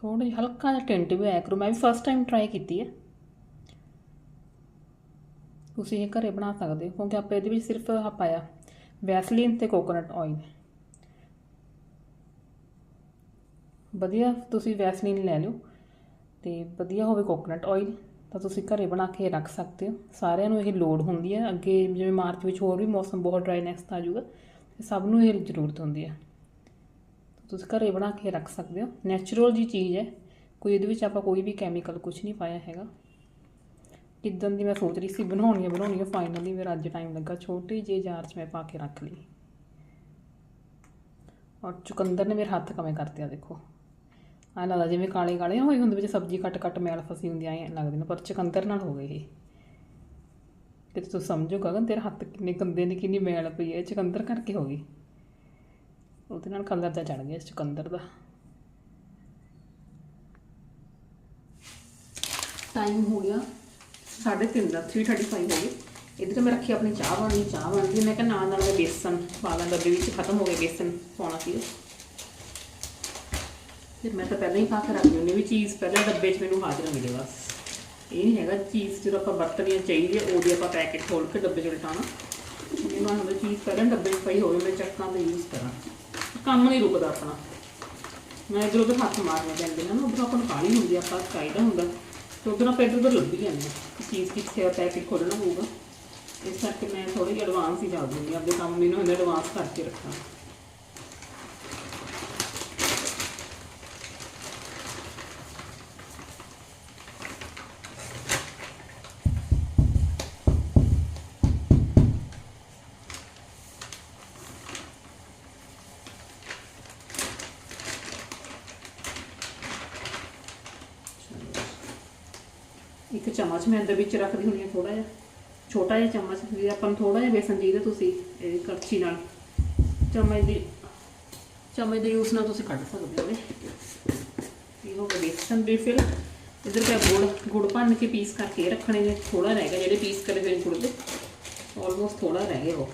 [SPEAKER 1] ਥੋੜਾ ਜਿਹਾ ਹਲਕਾ ਜਿਹਾ ਟਿੰਟ ਵੀ ਆਇਆ ਕਰੋ, ਮੈਂ ਵੀ ਫਸਟ ਟਾਈਮ ਟਰਾਈ ਕੀਤੀ ਹੈ। ਤੁਸੀਂ ਇਹ ਘਰੇ ਬਣਾ ਸਕਦੇ ਹੋ, ਕਿਉਂਕਿ ਆਪਾਂ ਇਹਦੇ ਵਿੱਚ ਸਿਰਫ ਆਹ ਪਾਇਆ ਵੈਸਲੀਨ ਤੇ ਕੋਕੋਨਟ ਆਇਲ ਵਧੀਆ, ਤੁਸੀਂ ਵੈਸਲੀਨ ਲੈ ਲਿਓ, ਤੇ ਵਧੀਆ ਹੋਵੇ ਕੋਕੋਨਟ ਆਇਲ ਤਾਂ ਤੁਸੀਂ ਘਰੇ ਬਣਾ ਕੇ ਰੱਖ ਸਕਦੇ ਹੋ। ਸਾਰਿਆਂ ਨੂੰ ਇਹ ਲੋੜ ਹੁੰਦੀ ਹੈ। ਅੱਗੇ ਜਿਵੇਂ ਮਾਰਚ ਵਿੱਚ ਹੋਰ ਵੀ ਮੌਸਮ ਬਹੁਤ ਡਰਾਈਨੈਸ ਆ ਜਾਊਗਾ ਸਭ ਨੂੰ ਇਹ ਜ਼ਰੂਰਤ ਹੁੰਦੀ ਹੈ। ਤੁਸੀਂ ਘਰੇ ਬਣਾ ਕੇ ਰੱਖ ਸਕਦੇ ਹੋ। ਨੈਚੁਰਲ ਜੀ ਚੀਜ਼ ਹੈ। ਕੋਈ ਇਹਦੇ ਵਿੱਚ ਆਪਾਂ ਕੋਈ ਵੀ ਕੈਮੀਕਲ ਕੁਝ ਨਹੀਂ ਪਾਇਆ ਹੈਗਾ। ਕਿਦਾਂ ਦੀ ਮੈਂ ਸੋਚ ਰਹੀ ਸੀ, ਬਣਾਉਣੀ ਹੈ ਬਣਾਉਣੀ ਹੈ। ਫਾਈਨਲੀ ਮੇਰਾ ਅੱਜ ਟਾਈਮ ਲੱਗਾ। ਛੋਟੀ ਜਿਹੀ ਜਾਰ 'ਚ ਮੈਂ ਪਾ ਕੇ ਰੱਖ ਲਈ ਔਰ ਚੁਕੰਦਰ ਨੇ ਮੇਰੇ ਹੱਥ ਕਵੇਂ ਕਰਤੇ ਆ, ਦੇਖੋ। ਆ ਲੱਗਦਾ ਜਿਵੇਂ ਕਾਲੇ ਕਾਲੇ ਹੋਏ ਹੁੰਦੇ, ਵਿੱਚ ਸਬਜ਼ੀ ਕੱਟ ਕੱਟ ਮੈਲ ਫਸੀ ਹੁੰਦੀ ਐ ਲੱਗਦੇ ਨੇ। ਪਰ ਚੁਕੰਦਰ ਨਾਲ ਹੋ ਗਏ ਇਹ। ਕਿ ਤੂੰ ਸਮਝੋ ਗਗਨ, ਤੇਰੇ ਹੱਥ ਕਿੰਨੇ ਗੰਦੇ ਨੇ, ਕਿੰਨੀ ਮੈਲ ਪਈ ਹੈ। ਚੁਕੰਦਰ ਕਰਕੇ ਹੋ ਗਈ। ਉਹਦੇ ਨਾਲ ਕਲਰ ਦਾ ਚੜ ਗਿਆ ਇਸ ਚੁਕੰਦਰ ਦਾ। ਟਾਈਮ ਹੋ ਗਿਆ। 3:30 ਦਾ 3:35 ਹੋ ਗਈ ਇਧਰ ਮੈਂ ਰੱਖੀ ਆਪਣੀ ਚਾਹ ਬਣਨੀ ਚਾਹ ਬਣਦੀ। ਮੈਂ ਕਿਹਾ ਨਾਲ ਨਾਲ ਮੈਂ ਬੇਸਨ ਪਾ ਲਾਂ ਡੱਬੇ ਵਿੱਚ ਖਤਮ ਹੋ ਗਿਆ ਬੇਸਨ ਪਾਉਣਾ ਸੀ। ਫਿਰ ਮੈਂ ਤਾਂ ਪਹਿਲਾਂ ਹੀ ਪਾ ਕੇ ਰੱਖ ਦਿੰਦੀ ਵੀ ਚੀਜ਼ ਪਹਿਲਾਂ ਡੱਬੇ 'ਚ ਮੈਨੂੰ ਹਾਜ਼ਰ ਮਿਲੇ ਬਸ। ਇਹ ਨਹੀਂ ਹੈਗਾ ਚੀਜ਼ ਜਦੋਂ ਆਪਾਂ ਵਰਤਣੀ ਚਾਹੀਦੀ ਹੈ ਉਹਦੇ ਆਪਾਂ ਪੈਕੇਟ ਖੋਲ ਕੇ ਡੱਬੇ 'ਚ ਉਲਟਾਉਣਾ ਮੈਨੂੰ ਹੁੰਦਾ ਚੀਜ਼ ਪਹਿਲਾਂ ਡੱਬੇ 'ਚ ਪਈ ਹੋਵੇ, ਮੈਂ ਚੱਕਾਂ ਤੇ ਯੂਜ਼ ਕਰਾਂ। ਕੰਮ ਨਹੀਂ ਰੁਕਦਾ ਆਪਣਾ। ਮੈਂ ਇਧਰ ਉਧਰ ਹੱਥ ਮਾਰਨੇ ਪੈਂਦੇ ਨੇ ਨਾ ਉਧਰ ਆਪਾਂ ਨੂੰ ਕਾਹਲੀ ਹੁੰਦੀ ਆ ਆਪਾਂ ਚਾਹੀਦਾ ਹੁੰਦਾ। ਤੇ ਉਧਰ ਆਪਾਂ ਇੱਧਰ ਉਧਰ ਲੱਭੀ ਜਾਂਦੇ ਹਾਂ। ਕਿ ਚੀਜ਼ ਕਿੱਥੇ ਆ ਪੈਕੇਟ ਖੋਲਣਾ ਹੋਊਗਾ ਇਸ ਕਰਕੇ ਮੈਂ ਥੋੜੀ ਜਿਹੀ ਐਡਵਾਂਸ ਹੀ ਦੱਸ ਦਿੰਦੀ ਹਾਂ, ਆਪਦੇ ਕੰਮ ਮੈਨੂੰ ਹੁੰਦਾ ਐਡਵਾਂਸ ਕਰਕੇ ਰੱਖਾਂ। ਇੱਕ ਚਮਚ ਮੈਂ ਅੰਦਰ ਵਿੱਚ ਰੱਖਦੀ ਹੁੰਦੀ ਹਾਂ ਥੋੜਾ ਜਿਹਾ, ਛੋਟਾ ਜਿਹਾ ਚਮਚ, ਜੇ ਆਪਾਂ ਨੂੰ ਥੋੜਾ ਜਿਹਾ ਬੇਸਨ ਚਾਹੀਦਾ ਤੁਸੀਂ, ਇਹ ਕੜਛੀ ਨਾਲ। ਚਮਚ ਦੀ, ਚਮਚ ਦੇ ਯੂਸ ਨਾਲ ਤੁਸੀਂ ਕੱਢ ਸਕਦੇ ਹੋ ਇਹ। ਹੋ ਗਿਆ ਬੇਸਨ ਵੀ ਫਿਰ, ਇਧਰ ਪਿਆ ਗੁੜ ਗੁੜ ਭੰਨ ਕੇ ਪੀਸ ਕਰਕੇ ਰੱਖਣੇ ਨੇ ਥੋੜਾ ਰਹਿ ਗਿਆ ਜਿਹੜੇ ਪੀਸ ਕਰੇ ਹੋਏ ਗੁੜ ਦੇ ਆਲਮੋਸਟ ਥੋੜਾ ਰਹਿ ਗਿਆ ਉਹ।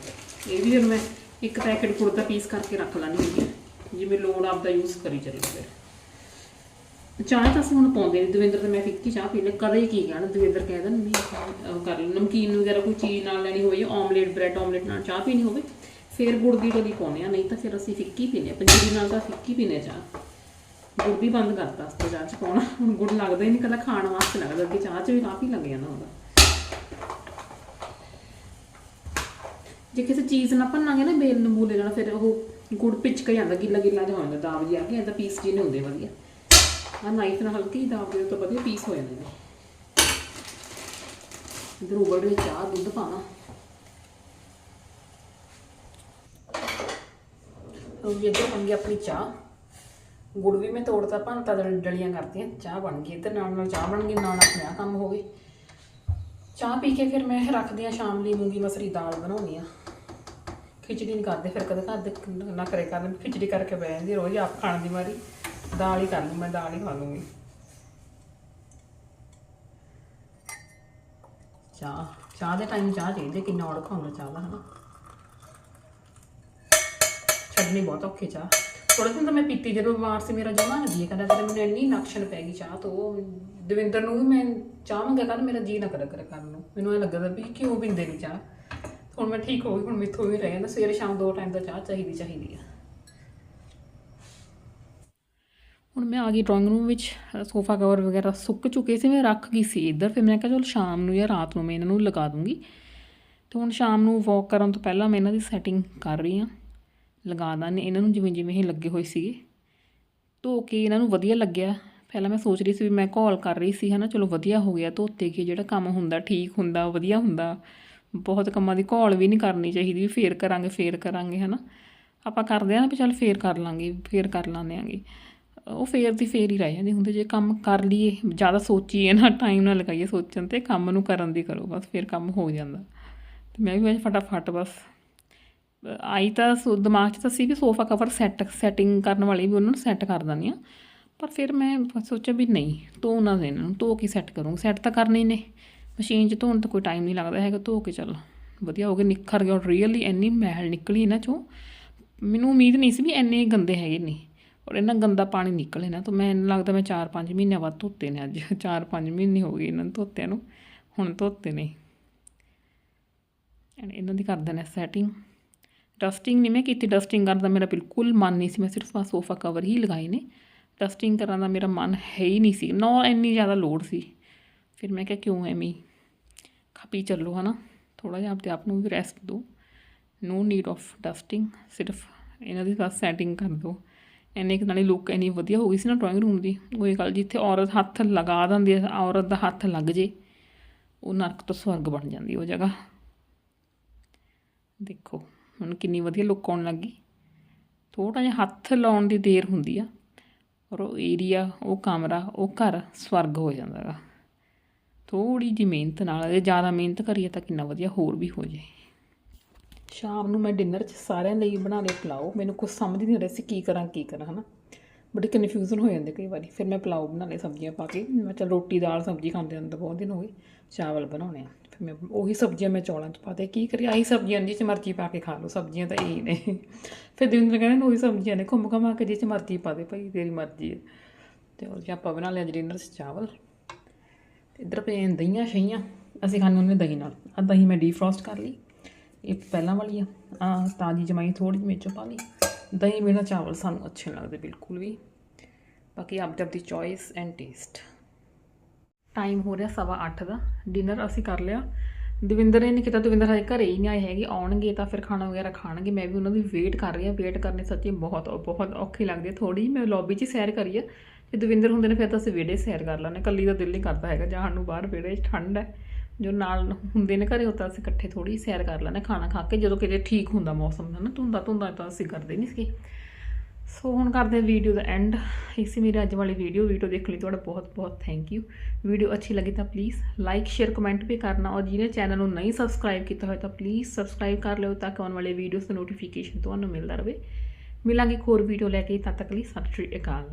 [SPEAKER 1] ਇਹ ਵੀ ਹੁਣ ਮੈਂ ਇੱਕ ਪੈਕੇਟ ਗੁੜ ਦਾ ਪੀਸ ਕਰਕੇ ਰੱਖ ਲਾਂਗੀ ਹੈਗੀ ਜਿਵੇਂ ਲੋੜ ਆਪਦਾ ਯੂਜ਼ ਕਰੀ ਚੱਲੋ ਫਿਰ। ਚਾਹ ਤਾਂ ਅਸੀਂ ਹੁਣ ਪਾਉਂਦੇ ਨਹੀਂ ਦਵਿੰਦਰ ਤੇ ਮੈਂ ਫਿੱਕੀ ਚਾਹ ਪੀਨੇ ਕਦੇ ਕੀ ਕਹਿਣਾ, ਦਵਿੰਦਰ ਕਹਿ ਦੇਣ ਵੀ ਅਹ ਕਰ ਲਓ ਨਮਕੀਨ ਵਗੈਰਾ ਕੋਈ ਚੀਜ਼ ਨਾਲ ਲੈਣੀ ਹੋਈ ਆਮਲੇਟ ਬ੍ਰੈਡ ਆਮਲੇਟ ਨਾਲ ਚਾਹ ਪੀਣੀ ਹੋਵੇ, ਫਿਰ ਗੁੜ ਦੀ ਕਦੀ ਪਾਉਂਦੇ ਆ ਨਹੀਂ ਤਾਂ ਫਿਰ ਅਸੀਂ ਫਿੱਕੀ ਪੀਨੇ ਆ ਪੰਜੀਰੀ ਨਾਲ ਤਾਂ ਫਿੱਕੀ ਪੀਨੇ ਚਾਹ। ਗੁੜ ਵੀ ਬੰਦ ਕਰਤਾ ਅਸਤੇ ਚਾਹ ਚ ਪਾਉਣਾ, ਹੁਣ ਗੁੜ ਲੱਗਦਾ ਹੀ ਨਹੀਂ ਕੱਲਾ ਖਾਣ ਵਾਸਤੇ ਲੱਗਦਾ ਕਿ ਚਾਹ ਚ ਵੀ ਕਾਫੀ ਲੱਗ ਜਾਂਦਾ ਹੁੰਦਾ। ਜੇ ਕਿਸੇ ਚੀਜ਼ ਨਾਲ ਭੰਨਾਂਗੇ ਨਾ, ਬੇਲ ਨੂੰ ਬੂਲੇ ਨਾਲ, ਫਿਰ ਉਹ ਗੁੜ ਪਿਚਕ ਜਾਂਦਾ ਗਿੱਲਾ ਗਿੱਲਾ ਜਿਹਾ ਹੋ ਜਾਂਦਾ, ਦਾਬ ਜਿਹਾ ਕਿ ਇਹਦਾ ਪੀਸ ਜੀ ਨਹੀਂ ਹੁੰਦੇ ਵਧੀਆ। ਆ ਨਾਈਫ ਨਾਲ ਹਲਕੀ ਜਿਹੀ ਦਾਬ ਦਿਓ ਤਾਂ ਵਧੀਆ ਪੀਸ ਹੋ ਜਾਂਦੇ ਨੇ। ਇਧਰ ਉਬਲ ਰਹੀ ਚਾਹ, ਦੁੱਧ ਪਾਣਾ ਉਹ ਇੱਧਰ ਬਣ ਗਈ ਆਪਣੀ ਚਾਹ। ਗੁੜ ਵੀ ਮੈਂ ਤੋੜਤਾ ਭੰਨਤਾ ਡਲ- ਡਲੀਆਂ ਕਰਤੀਆਂ, ਚਾਹ ਬਣ ਗਈ। ਇੱਧਰ ਨਾਲ ਨਾਲ ਚਾਹ ਬਣ ਗਈ, ਨਾਲ ਆਪਣਾ ਆਹ ਕੰਮ ਹੋ ਗਏ। ਚਾਹ ਪੀ ਕੇ ਫਿਰ ਮੈਂ ਰੱਖਦੀ ਆ ਸ਼ਾਮ ਲਈ ਮੂੰਗੀ ਮਸਰੀ ਦਾਲ ਬਣਾਉਣੀ ਆ ਖਿਚੜੀ ਨਹੀਂ ਕਰਦੇ ਫਿਰ ਕਦੇ ਘਰ ਦੇ ਨਾ ਕਰੇ ਕਰਨ, ਖਿਚੜੀ ਕਰਕੇ ਬਹਿ ਜਾਂਦੀ, ਰੋਜ਼ ਆਪ ਖਾਣ ਦੀ ਮਾਰੀ ਦਾਲ ਹੀ ਕਰ ਲੂੰ ਮੈਂ ਦਾਲ ਹੀ ਖਾ ਲੂੰਗੀ। ਚਾਹ ਚਾਹ ਦੇ ਟਾਈਮ ਚਾਹ ਚਾਹੀਦੀ, ਕਿੰਨਾ ਔੜਖਾ ਹੁੰਦਾ ਚਾਹ ਦਾ, ਹਨਾ? ਛੱਡਣੀ ਬਹੁਤ ਔਖੀ ਚਾਹ। ਥੋੜੇ ਦਿਨ ਤਾਂ ਮੈਂ ਪੀਤੀ, ਜਦੋਂ ਬਿਮਾਰ ਸੀ ਮੇਰਾ ਜਮਾ ਨਹੀਂ ਜੀ ਕਰਦਾ ਫਿਰ ਮੈਨੂੰ ਇੰਨੀ ਨਕਸ਼ਣ ਪੈ ਗਈ ਚਾਹ ਤੋਂ, ਦਵਿੰਦਰ ਨੂੰ ਵੀ ਮੈਂ ਚਾਹ ਮੰਗਿਆ ਕਰ ਮੇਰਾ ਜੀ ਨਾ ਕਰਿਆ ਕਰੇ ਕਰਨ ਨੂੰ। ਮੈਨੂੰ ਇਹ ਲੱਗਦਾ ਵੀ ਕਿਉਂ ਪੀਂਦੇ ਨਹੀਂ ਚਾਹ? ਹੁਣ ਮੈਂ ਠੀਕ ਹੋ ਗਈ, ਹੁਣ ਮੇਥੋਂ ਵੀ ਰਹਿ ਜਾਂਦਾ, ਸਵੇਰੇ ਸ਼ਾਮ ਦੋ ਟਾਈਮ ਦਾ ਚਾਹ ਚਾਹੀਦੀ ਚਾਹੀਦੀ ਆ। ਹੁਣ ਮੈਂ ਆ ਗਈ ਡਰਾਇੰਗ ਰੂਮ ਵਿੱਚ, ਸੋਫਾ ਕਵਰ ਵਗੈਰਾ ਸੁੱਕ ਚੁੱਕੇ ਸੀ, ਮੈਂ ਰੱਖ ਗਈ ਸੀ ਇੱਧਰ, ਫਿਰ ਮੈਂ ਕਿਹਾ ਚਲ ਸ਼ਾਮ ਨੂੰ ਜਾਂ ਰਾਤ ਨੂੰ ਮੈਂ ਇਹਨਾਂ ਨੂੰ ਲਗਾ ਦੂੰਗੀ। ਤੇ ਹੁਣ ਸ਼ਾਮ ਨੂੰ ਵਾਕ ਕਰਨ ਤੋਂ ਪਹਿਲਾਂ ਮੈਂ ਇਹਨਾਂ ਦੀ ਸੈਟਿੰਗ ਕਰ ਰਹੀ ਹਾਂ। ਲਗਾ ਦਾਂ ਇਹਨਾਂ ਨੂੰ ਜਿਵੇਂ ਜਿਵੇਂ ਇਹ ਲੱਗੇ ਹੋਏ ਸੀਗੇ। ਧੋ ਕੇ ਇਹਨਾਂ ਨੂੰ ਵਧੀਆ ਲੱਗਿਆ। ਪਹਿਲਾਂ ਮੈਂ ਸੋਚ ਰਹੀ ਸੀ ਵੀ ਮੈਂ ਕਾਲ ਕਰ ਰਹੀ ਸੀ, ਹਨਾ, ਚਲੋ ਵਧੀਆ ਹੋ ਗਿਆ, ਧੋਤੇ ਕੇ ਜਿਹੜਾ ਕੰਮ ਹੁੰਦਾ ਠੀਕ ਹੁੰਦਾ, ਵਧੀਆ ਹੁੰਦਾ। ਬਹੁਤ ਕੰਮਾਂ ਦੀ ਕਾਲ ਵੀ ਨਹੀਂ ਕਰਨੀ ਚਾਹੀਦੀ, ਵੀ ਫੇਰ ਕਰਾਂਗੇ ਫੇਰ ਕਰਾਂਗੇ, ਹਨਾ। ਆਪਾਂ ਕਰਦੇ ਆ ਨਾ ਵੀ ਚੱਲ ਫੇਰ ਕਰ ਲਾਂਗੇ, ਫੇਰ ਕਰ ਲਾਂਦੇ ਆਂਗੇ ਉਹ ਫੇਰ ਦੀ ਫੇਰ ਹੀ ਰਹਿ ਜਾਂਦੀ ਹੁੰਦੇ ਜੇ ਕੰਮ ਕਰ ਲਈਏ, ਜ਼ਿਆਦਾ ਸੋਚੀਏ ਨਾ ਟਾਈਮ ਨਾ ਲਗਾਈਏ ਸੋਚਣ ਤੇ, ਕੰਮ ਨੂੰ ਕਰਨ ਦੀ ਕਰੋ, ਬਸ ਫੇਰ ਕੰਮ ਹੋ ਜਾਂਦਾ। ਤੇ ਮੈਂ ਵੀ ਅੱਜ ਫਟਾਫਟ ਬਸ, ਆਈ ਤਾਂ ਸੋ- ਦਿਮਾਗ 'ਚ ਤਾਂ ਸੀ ਵੀ ਸੋਫਾ ਕਵਰ ਸੈੱਟ ਸੈਟਿੰਗ ਕਰਨ ਵਾਲੀ ਵੀ ਉਹਨਾਂ ਨੂੰ ਸੈੱਟ ਕਰ ਦਿੰਦੀ ਆ ਪਰ ਫਿਰ ਮੈਂ ਸੋਚਿਆ ਵੀ ਨਹੀਂ, ਧੋ ਨਾ ਦੇ ਇਹਨਾਂ ਨੂੰ, ਧੋ ਕੇ ਸੈੱਟ ਕਰੂੰ। ਸੈੱਟ ਤਾਂ ਕਰਨੇ ਹੀ ਨੇ ਮਸ਼ੀਨ 'ਚ ਧੋਣ ਤਾਂ ਕੋਈ ਟਾਈਮ ਨਹੀਂ ਲੱਗਦਾ ਹੈਗਾ, ਧੋ ਕੇ ਚੱਲ। ਵਧੀਆ ਹੋ ਗਏ, ਨਿਖਰ ਗਿਆ ਰੀਅਲੀ ਇੰਨੀ ਮਹਿਲ ਨਿਕਲੀ ਇਹਨਾਂ 'ਚੋਂ। ਮੈਨੂੰ ਉਮੀਦ ਨਹੀਂ ਸੀ ਵੀ ਇੰਨੇ ਗੰਦੇ ਹੈਗੇ ਨਹੀਂ ਔਰ ਇਹਨਾਂ ਗੰਦਾ ਪਾਣੀ ਨਿਕਲੇ ਨਾ ਤਾਂ, ਮੈਂ ਮੈਨੂੰ ਲੱਗਦਾ ਮੈਂ 4-5 ਮਹੀਨਿਆਂ ਬਾਅਦ ਧੋਤੇ ਨੇ ਅੱਜ 4-5 ਮਹੀਨੇ ਹੋ ਗਏ ਇਹਨਾਂ ਨੂੰ ਧੋਤਿਆਂ ਨੂੰ, ਹੁਣ ਧੋਤੇ ਨੇ। ਐਂਡ ਇਹਨਾਂ ਦੀ ਕਰ ਦਿੰਦੇ ਸੈਟਿੰਗ ਡਸਟਿੰਗ ਨਹੀਂ ਮੈਂ ਕੀਤੀ ਡਸਟਿੰਗ ਕਰਨ ਦਾ ਮੇਰਾ ਬਿਲਕੁਲ ਮਨ ਨਹੀਂ ਸੀ, ਮੈਂ ਸਿਰਫ ਆ ਸੋਫਾ ਕਵਰ ਹੀ ਲਗਾਏ ਨੇ। ਡਸਟਿੰਗ ਕਰਨ ਦਾ ਮੇਰਾ ਮਨ ਹੈ ਹੀ ਨਹੀਂ ਸੀ, ਨਾ ਇੰਨੀ ਜ਼ਿਆਦਾ ਲੋੜ ਸੀ। ਫਿਰ ਮੈਂ ਕਿਹਾ ਕਿਉਂ ਐਵੇਂ ਖਪੀ ਚੱਲੋ ਹਨਾ ਥੋੜਾ ਜਿਹਾ ਆਪਦੇ ਆਪ ਨੂੰ ਵੀ ਰੈਸਟ ਦਿਓ। ਨੋ ਨੀਡ ਆਫ ਡਸਟਿੰਗ ਸਿਰਫ ਇਹਨਾਂ ਦੀ ਬਸ ਸੈਟਿੰਗ ਕਰ ਦਿਓ। ਇੰਨੇ ਕੁ ਨਾਲੇ ਲੁੱਕ ਇੰਨੀ ਵਧੀਆ ਹੋ ਗਈ ਸੀ ਨਾ ਡਰਾਇੰਗ ਰੂਮ ਦੀ। ਉਹ ਗੱਲ ਜਿੱਥੇ ਔਰਤ ਹੱਥ ਲਗਾ ਦਿੰਦੀ ਹੈ ਔਰਤ ਦਾ ਹੱਥ ਲੱਗ ਜੇ, ਉਹ ਨਰਕ ਤੋਂ ਸਵਰਗ ਬਣ ਜਾਂਦੀ ਉਹ ਜਗ੍ਹਾ। ਦੇਖੋ, ਹੁਣ ਕਿੰਨੀ ਵਧੀਆ ਲੁੱਕ ਆਉਣ ਲੱਗੀ। ਥੋੜਾ ਜਿਹਾ ਹੱਥ ਲਾਉਣ ਦੀ ਦੇਰ ਹੁੰਦੀ ਆ ਔਰ ਉਹ ਏਰੀਆ ਉਹ ਕਮਰਾ, ਉਹ ਘਰ ਸਵਰਗ ਹੋ ਜਾਂਦਾ ਗਾ ਥੋੜੀ ਜਿਹੀ ਮਿਹਨਤ ਨਾਲ, ਜੇ ਜ਼ਿਆਦਾ ਮਿਹਨਤ ਕਰੀਏ ਤਾਂ ਕਿੰਨਾ ਵਧੀਆ ਹੋਰ ਵੀ ਹੋ ਜਾਏ। ਸ਼ਾਮ ਨੂੰ ਮੈਂ ਡਿਨਰ 'ਚ ਸਾਰਿਆਂ ਲਈ ਬਣਾ ਲਿਆ ਪਲਾਓ। ਮੈਨੂੰ ਕੁਝ ਸਮਝ ਨਹੀਂ ਆ ਰਿਹਾ ਸੀ ਕੀ ਕਰਾਂ ਕੀ ਕਰਾਂ, ਹਨਾ। ਬੜੀ ਕਨਫਿਊਜ਼ਨ ਹੋ ਜਾਂਦੇ ਕਈ ਵਾਰੀ। ਫਿਰ ਮੈਂ ਪਲਾਓ ਬਣਾ ਲਏ, ਸਬਜ਼ੀਆਂ ਪਾ ਕੇ। ਮੈਂ ਚਲ ਰੋਟੀ, ਦਾਲ, ਸਬਜ਼ੀ ਖਾਂਦੇ ਹੁੰਦੇ ਬਹੁਤ ਦਿਨ ਹੋ ਗਏ। ਚਾਵਲ ਬਣਾਉਣੇ ਆ। ਫਿਰ ਮੈਂ ਉਹੀ ਸਬਜ਼ੀਆਂ ਮੈਂ ਚੌਲਾਂ 'ਚ ਪਾ ਦੇ ਕੀ ਕਰੀ ਆਹੀ ਸਬਜ਼ੀਆਂ ਜਿਹ 'ਚ ਮਰਜ਼ੀ ਪਾ ਕੇ ਖਾ ਲਓ। ਸਬਜ਼ੀਆਂ ਤਾਂ ਇਹੀ ਨੇ। ਫਿਰ ਦਿਨ ਕਹਿੰਦੇ ਨੇ ਉਹੀ ਸਬਜ਼ੀਆਂ ਨੇ। ਘੁੰਮ ਘਮਾ ਕੇ ਜਿਹ 'ਚ ਮਰਜ਼ੀ ਪਾ ਦੇ ਭਾਈ, ਤੇਰੀ ਮਰਜ਼ੀ ਹੈ ਤੇ ਉਹ ਜੀ ਆਪਾਂ ਬਣਾ ਲਿਆ ਡਿਨਰ 'ਚ ਚਾਵਲ। ਇੱਧਰ ਪਏ ਨੇ ਦਹੀਂਆਂ ਸ਼ਹੀਆਂ। ਅਸੀਂ ਖਾਣੇ ਉਹਨੇ ਦਹੀਂ ਨਾਲ। ਆ ਦਹੀਂ ਮੈਂ ਡੀਫਰੋਸਟ ਕਰ ਲਈ। ਇਹ ਪਹਿਲਾਂ ਵਾਲੀ ਆ ਆ ਤਾਜੀ ਜਮਾਈ ਥੋੜੀ ਜਿਹੀ ਮਿਰਚ ਪਾ ਲਈ। ਦਹੀਂ ਬਿਨਾਂ ਚਾਵਲ ਸਾਨੂੰ ਅੱਛੇ ਲੱਗਦੇ ਬਿਲਕੁਲ ਵੀ। ਬਾਕੀ ਆਪ ਦੀ ਚੋਇਸ ਐਂਡ ਟੇਸਟ ਟਾਈਮ ਹੋ ਰਿਹਾ ਸਵਾ ਅੱਠ ਦਾ। ਡਿਨਰ ਅਸੀਂ ਕਰ ਲਿਆ। ਦਵਿੰਦਰ ਨੇ ਨਹੀਂ ਕੀਤਾ। ਦਵਿੰਦਰ ਹਜੇ ਘਰੇ ਹੀ ਨਹੀਂ ਆਏ ਹੈਗੇ। ਆਉਣਗੇ ਤਾਂ ਫਿਰ ਖਾਣਾ ਵਗੈਰਾ ਖਾਣਗੇ। ਮੈਂ ਵੀ ਉਹਨਾਂ ਦੀ ਵੇਟ ਕਰ ਰਹੀ ਹਾਂ। ਵੇਟ ਕਰਨੀ ਸੱਚੀ ਬਹੁਤ ਬਹੁਤ ਔਖੀ ਲੱਗਦੀ ਹੈ। ਥੋੜੀ ਮੈਂ ਲੌਬੀ 'ਚ ਹੀ ਸੈਰ ਕਰੀ ਆ ਜੇ ਦਵਿੰਦਰ ਹੁੰਦੇ ਨੇ, ਫਿਰ ਤਾਂ ਅਸੀਂ ਵਿਹੜੇ 'ਚ ਸੈਰ ਕਰ ਲੈਂਦੇ ਕੱਲੀ ਦਾ ਦਿਲ ਨਹੀਂ ਕਰਦਾ ਹੈਗਾ। ਜਾਣ ਨੂੰ ਬਾਹਰ ਵਿਹੜੇ 'ਚ ਠੰਡ ਹੈ। ਜੋ ਨਾਲ ਹੁੰਦੇ ਨੇ ਘਰੇ, ਉਹ ਤਾਂ ਅਸੀਂ ਇਕੱਠੇ ਥੋੜੀ ਸੈਰ ਕਰ ਲੈਂਦੇ ਖਾਣਾ ਖਾ ਕੇ, ਜਦੋਂ ਕਿਤੇ ਠੀਕ ਹੁੰਦਾ ਮੌਸਮ ਹੈ ਨਾ ਧੁੰਦਾ ਧੁੰਦਾ ਤਾਂ ਅਸੀਂ ਕਰਦੇ ਨਹੀਂ ਸੀ ਸੋ ਹੁਣ ਕਰਦੇ ਵੀਡੀਓ ਦਾ ਐਂਡ ਇਸੇ ਮੇਰੀ ਅੱਜ ਵਾਲੀ ਵੀਡੀਓ ਵੀਡੀਓ ਦੇਖਣ ਲਈ ਤੁਹਾਡਾ ਬਹੁਤ ਬਹੁਤ ਥੈਂਕ ਯੂ ਵੀਡੀਓ ਅੱਛੀ ਲੱਗੀ ਤਾਂ ਪਲੀਜ਼ ਲਾਈਕ ਸ਼ੇਅਰ ਕਮੈਂਟ ਵੀ ਕਰਨਾ। ਔਰ ਜਿਹਨੇ ਚੈਨਲ ਨੂੰ ਨਹੀਂ ਸਬਸਕ੍ਰਾਈਬ ਕੀਤਾ ਹੋਇਆ ਤਾਂ ਪਲੀਜ਼ ਸਬਸਕ੍ਰਾਈਬ ਕਰ ਲਿਓ ਤਾਂ ਕਿ ਆਉਣ ਵਾਲੇ ਵੀਡੀਓਜ਼ ਦਾ ਨੋਟੀਫਿਕੇਸ਼ਨ ਤੁਹਾਨੂੰ ਮਿਲਦਾ ਰਹੇ। ਮਿਲਾਂਗੇ ਇੱਕ ਹੋਰ ਵੀਡੀਓ ਲੈ ਕੇ। ਤਦ ਤੱਕ ਲਈ ਸਤਿ ਸ਼੍ਰੀ ਅਕਾਲ।